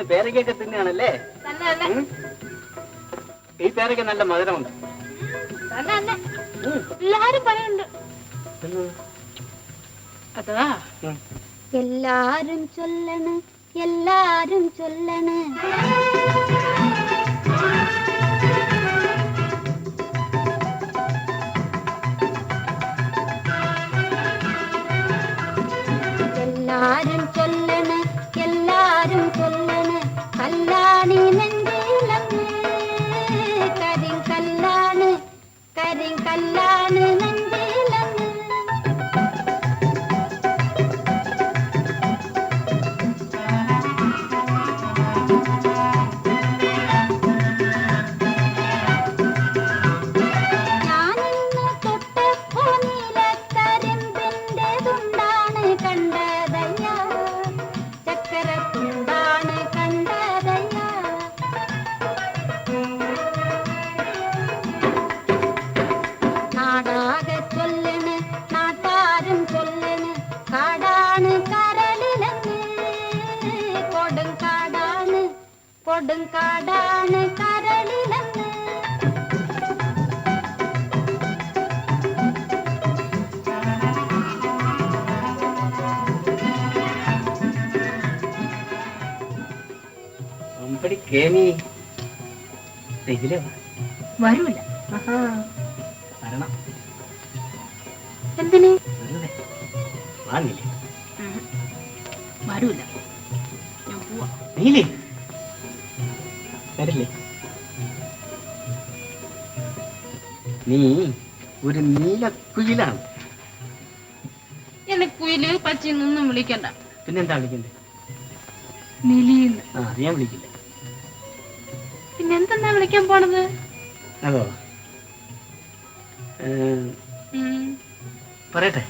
ഒളിച്ചിരുന്ന് പേരക്കൊക്കെ തിന്നുകയാണല്ലേ? ഈ പേരയ്ക്ക് നല്ല മധുരമുണ്ട്. എല്ലാരും പറയുന്നുണ്ട്. അതാ. എല്ലാരും ചൊല്ലണ് എല്ലാരും ചൊല്ലണ്. നാടാകെ ചൊല്ലണ് നാട്ടാരും ചൊല്ലണ് കാടാണ് കരളിലെന്ന്. കൊടും കാടാണ് കൊടും കാടാണ് കരളിലെന്ന്. കേമി. ദേ ഇതിലേ. വരൂല. എന്തിന്? വാങ്ങില്ലേ? വരൂല. ഞാൻ പോവാ. നീലേ വരില്ലേ? നീ ഒരു നീലക്കുയിലാണ് എന്നെ കുയിൽ പച്ചയൊന്നും വിളിക്കണ്ട. പിന്നെന്താ വിളിക്കണ്ടേ? നിലിന്ന്. ആ അത് ഞാൻ വിളിക്കില്ല. പിന്നെ എന്തെന്നാ വിളിക്കാൻ പോണത്? അതോ. പറയട്ടെ.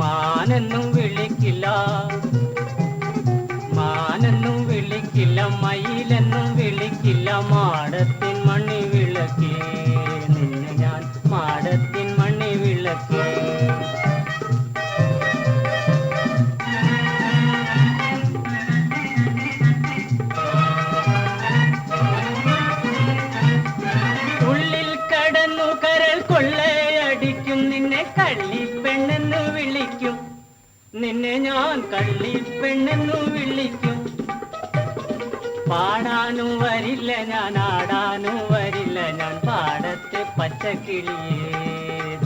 മാനെന്നും വിളിക്കില്ല. മാനെന്നും വിളിക്കില്ല മയിലെന്നും വിളിക്കില്ല. മാടത്തിൻ മണ്ണി വിളക്കേ നിന്നെ ഞാൻ മാടത്തിൻ കൊള്ളയടിക്കും നിന്നെ കള്ളി പെണ്ണെന്ന് വിളിക്കും. നിന്നെ ഞാൻ കള്ളി പെണ്ണെന്ന് വിളിക്കും. പാടാനും വരില്ല ഞാൻ ആടാനും വരില്ല ഞാൻ. പാടത്തെ പച്ചക്കിളിയേ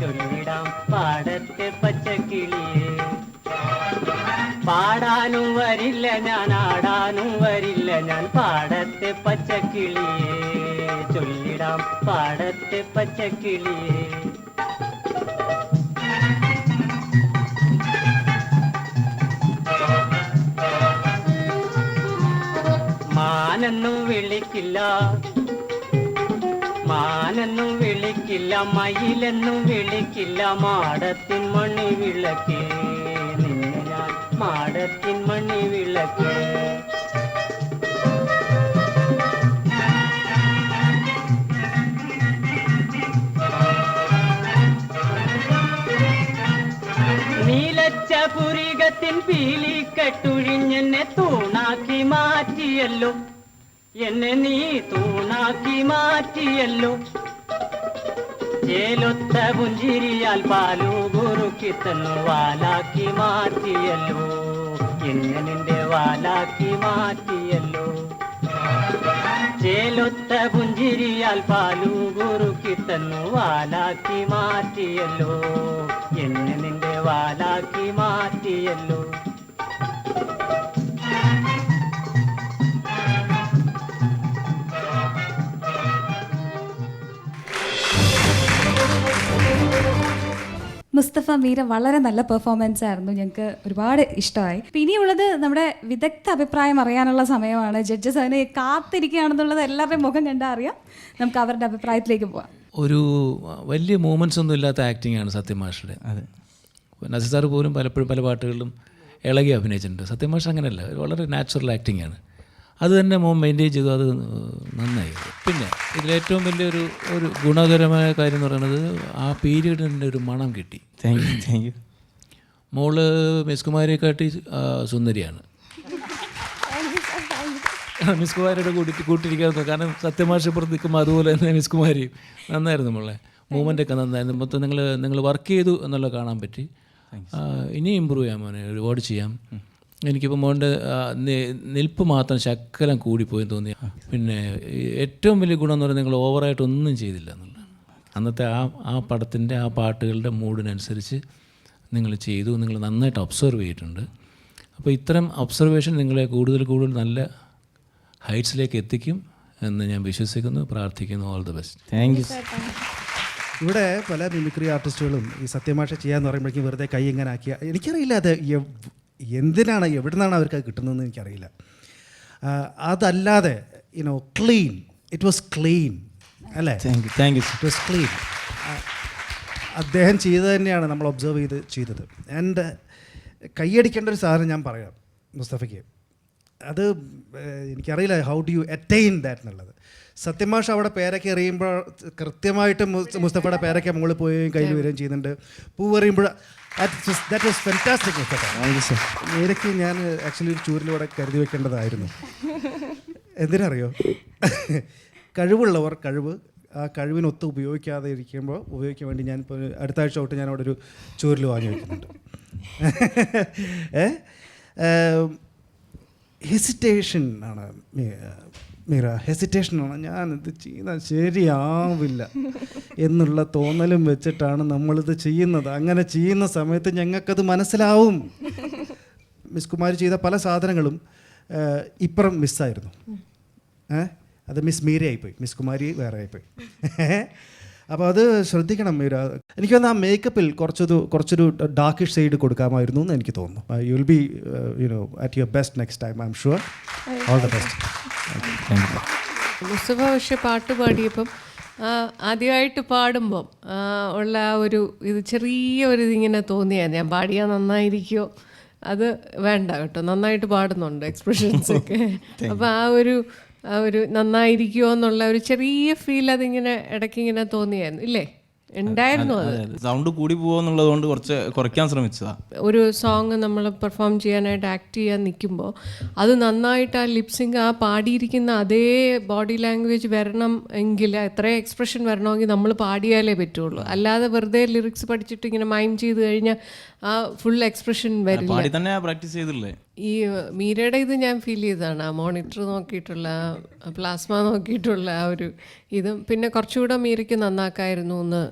ചൊല്ലിടാം പാടത്തെ പച്ചക്കിളിയേ. പാടാനും വരില്ല ഞാൻ ആടാനും വരില്ല ഞാൻ. പാടത്തെ പച്ചക്കിളിയേ ചൊല്ലിടാം പാടത്തെ പച്ചക്കിളിയേ. വിളിക്കില്ല. മാനെന്നും വിളിക്കില്ല മയിലെന്നും വിളിക്കില്ല മാടത്തിൻ മണി വിളക്കേ മാടത്തിൻ മണി വിളക്കേ. പുരികത്തിൻ പീലി കെട്ടുഴിഞ്ഞെന്നെ തൂണാക്കി മാറ്റിയല്ലോ. എന്നെ നീ തൂണാക്കി മാറ്റിയല്ലോ. ചേലൊത്ത പുഞ്ചിരിയാൽ പാലു കുറുക്കി തന്നു വാലാക്കി മാറ്റിയല്ലോ. എന്നെ നിന്റെ വാലാക്കി മാറ്റിയല്ലോ. ചേലൊത്ത പുഞ്ചിരിയാൽ പാലു കുറുക്കി തന്നു വാലാക്കി മാറ്റിയല്ലോ. എന്നെ നിന്റെ വാലാക്കി മാറ്റിയല്ലോ. മുസ്തഫ മീര വളരെ നല്ല പെർഫോമൻസ് ആയിരുന്നു. ഞങ്ങൾക്ക് ഒരുപാട് ഇഷ്ടമായി. പിന്നെയുള്ളത് ഇനിയുള്ളത് നമ്മുടെ വിദഗ്ധ അഭിപ്രായം അറിയാനുള്ള സമയമാണ്. ജഡ്ജസ് അതിന് കാത്തിരിക്കുകയാണെന്നുള്ളത് എല്ലാവരുടെയും മുഖം കണ്ടാൽ അറിയാം. നമുക്ക് അവരുടെ അഭിപ്രായത്തിലേക്ക് പോവാം. ഒരു വലിയ മൂമെന്റ്സ് ഒന്നും ഇല്ലാത്ത ആക്ടിംഗ് ആണ് സത്യം മാഷയുടെ നസീർ സാർ പോലും പലപ്പോഴും പല പാട്ടുകളിലും ഇളകി അഭിനയിച്ചിട്ടുണ്ട്. സത്യം മാഷ അങ്ങനെയല്ല വളരെ നാച്ചുറൽ ആക്ടിംഗ് ആണ്. അത് തന്നെ മോൻ മെയിന്റെയിൻ ചെയ്തു. അത് നന്നായി. പിന്നെ ഇതിലേറ്റവും വലിയൊരു ഒരു ഗുണകരമായ കാര്യം എന്ന് പറയുന്നത് ആ പീരീഡിന്റെ ഒരു മണം കിട്ടി. താങ്ക് യു താങ്ക് യു മോൾ മിസ് കുമാരിയെക്കാട്ടി ആ, സുന്ദരിയാണ്. മിസ് കുമാരിയുടെ കൂട്ടി കൂട്ടിരിക്കായിരുന്നു കാരണം സത്യമാഷ പുറത്ത് നിൽക്കുമ്പോൾ അതുപോലെ തന്നെ മിസ് കുമാരി. നന്നായിരുന്നു മോളെ. മൂവ്മെന്റ് ഒക്കെ നന്നായിരുന്നു. മൊത്തം നിങ്ങൾ നിങ്ങൾ വർക്ക് ചെയ്തു എന്നുള്ള കാണാൻ പറ്റി. ഇനി ഇമ്പ്രൂവ് ചെയ്യാം മോനെ. ഒരുപാട് ചെയ്യാം. എനിക്കിപ്പോൾ മോന്റെ നിൽപ്പ് മാത്രം ശക്കലം കൂടിപ്പോയി തോന്നി. പിന്നെ ഏറ്റവും വലിയ ഗുണം എന്ന് പറയുന്നത് നിങ്ങൾ ഓവറായിട്ട് ഒന്നും ചെയ്തില്ല എന്നുള്ളതാണ്. അന്നത്തെ ആ ആ പടത്തിന്റെ ആ പാട്ടുകളുടെ മൂഡിനനുസരിച്ച് നിങ്ങൾ ചെയ്തു നിങ്ങൾ നന്നായിട്ട് ഒബ്സർവ് ചെയ്തിട്ടുണ്ട്. അപ്പോൾ ഇത്തരം ഒബ്സർവേഷൻ നിങ്ങളെ കൂടുതൽ കൂടുതൽ നല്ല ഹൈറ്റ്സിലേക്ക് എത്തിക്കും എന്ന് ഞാൻ വിശ്വസിക്കുന്നു. പ്രാർത്ഥിക്കുന്നു. All the best thank you ഇവിടെ പല മിമിക്രി ആർട്ടിസ്റ്റുകളും ഈ സത്യമാഷ ചെയ്യാന്ന് പറയുമ്പോഴേക്കും വെറുതെ കൈ ഇങ്ങനെ ആക്കിയ. എനിക്കറിയില്ല അത് എന്തിനാണ് എവിടെ നിന്നാണ് അവർക്ക് അത് കിട്ടുന്നതെന്ന് എനിക്കറിയില്ല. അതല്ലാതെ you know clean it was clean അല്ലേ? Thank you thank you it was clean അദ്ദേഹം ചെയ്തത് തന്നെയാണ് നമ്മൾ ഒബ്സർവ് ചെയ്ത് ചെയ്തത്. ആൻഡ് കൈയടിക്കേണ്ട ഒരു സാധനം ഞാൻ പറയാം മുസ്തഫയ്ക്ക്. അത് എനിക്കറിയില്ല how do you attain that എന്നുള്ളത്. സത്യമാഷ് അവിടെ പേരൊക്കെ എറിയുമ്പോൾ കൃത്യമായിട്ട് മുസ്തഫയുടെ പേരൊക്കെ മുകളിൽ പോയി കയ്യിൽ വരികയും ചെയ്യുന്നുണ്ട്. പൂ എറിയുമ്പോൾ that was fantastic Mustafa. Thank you ഞാൻ ആക്ച്വലി ഒരു ചൂരിലൂടെ കരുതി വെക്കേണ്ടതായിരുന്നു. എന്തിനറിയോ? കഴിവുള്ളവർ കഴിവ് ആ കഴിവിനൊത്ത് ഉപയോഗിക്കാതെ ഇരിക്കുമ്പോൾ ഉപയോഗിക്കാൻ വേണ്ടി ഞാൻ ഇപ്പോൾ അടുത്ത ആഴ്ച തൊട്ട് ഞാൻ അവിടെ ഒരു ചൂരിൽ വാങ്ങി വെക്കുന്നുണ്ട്. ഏ? ഹെസിറ്റേഷൻ ആണ് മീ- മീര ഹെസിറ്റേഷൻ ആണ്. ഞാൻ ഇത് ചെയ്യുന്നത് ശരിയാവില്ല എന്നുള്ള തോന്നലും വെച്ചിട്ടാണ് നമ്മളിത് ചെയ്യുന്നത്. അങ്ങനെ ചെയ്യുന്ന സമയത്ത് ഞങ്ങൾക്കത് മനസ്സിലാവും. മിസ് കുമാരി ചെയ്ത പല സാധനങ്ങളും ഏഹ്, ഇപ്പുറം മിസ്സായിരുന്നു ഏ അത് മിസ് മീരയായിപ്പോയി. മിസ് കുമാരി വേറെ ആയിപ്പോയി അപ്പോൾ അത് ശ്രദ്ധിക്കണം ഇവർ എനിക്ക് തോന്നുന്നു ആ മേക്കപ്പിൽ കുറച്ചൊരു കുറച്ചൊരു ഡാർക്കിഷ് സൈഡ് കൊടുക്കാമായിരുന്നു എന്ന് എനിക്ക് തോന്നുന്നു. You will be you know at your best next time I'm sure all the best Mustafa പക്ഷെ പാട്ട് പാടിയപ്പം ആദ്യമായിട്ട് പാടുമ്പം ഉള്ള ആ ഒരു ഇത് ചെറിയ ഒരു ഇതിങ്ങനെ തോന്നിയാ ഞാൻ പാടിയാൽ നന്നായിരിക്കുമോ അത് വേണ്ട കേട്ടോ നന്നായിട്ട് പാടുന്നുണ്ട് എക്സ്പ്രഷൻസ് ഒക്കെ. അപ്പോൾ ആ ഒരു ഒരു നന്നായിരിക്കുമോ എന്നുള്ള ഒരു ചെറിയ ഫീൽ അതിങ്ങനെ ഇടയ്ക്ക് ഇങ്ങനെ തോന്നിയായിരുന്നു. ഇല്ലേ? ഉണ്ടായിരുന്നു അത്. സൗണ്ട് കൂടി പോകുന്നുള്ളത് കൊണ്ട് കുറച്ച് കുറയ്ക്കാൻ ശ്രമിച്ചതാ. ഒരു സോങ് നമ്മൾ പെർഫോം ചെയ്യാനായിട്ട് ആക്ട് ചെയ്യാൻ നിൽക്കുമ്പോൾ അത് നന്നായിട്ട് ആ ലിപ്സിങ് ആ പാടിയിരിക്കുന്ന അതേ ബോഡി ലാംഗ്വേജ് വരണം എങ്കിൽ എത്ര എക്സ്പ്രഷൻ വരണമെങ്കിൽ നമ്മൾ പാടിയാലേ പറ്റുള്ളൂ. അല്ലാതെ വെറുതെ ലിറിക്സ് പഠിച്ചിട്ട് ഇങ്ങനെ മൈൻഡ് ചെയ്ത് കഴിഞ്ഞാൽ ആ ഫുൾ എക്സ്പ്രഷൻ വരില്ല. പാടി തന്നെ പ്രാക്ടീസ് ചെയ്തില്ലേ? ഈ മീരയുടെ ഇത് ഞാൻ ഫീൽ ചെയ്തതാണ്. ആ മോണിറ്റർ നോക്കിയിട്ടുള്ള പ്ലാസ്മ നോക്കിയിട്ടുള്ള ആ ഒരു ഇതും. പിന്നെ കുറച്ചുകൂടെ മീരയ്ക്ക് നന്നാക്കായിരുന്നു എന്ന്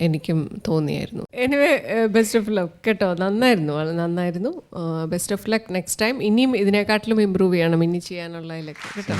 എനിക്കും തോന്നിയായിരുന്നു. എനിവേ ബെസ്റ്റ് ഓഫ് ലക്ക് കേട്ടോ. നന്നായിരുന്നു. വളരെ നന്നായിരുന്നു. Best of luck next time ഇനിയും ഇതിനെക്കാട്ടിലും ഇമ്പ്രൂവ് ചെയ്യണം. ഇനി ചെയ്യാനുള്ളതിലൊക്കെ കേട്ടോ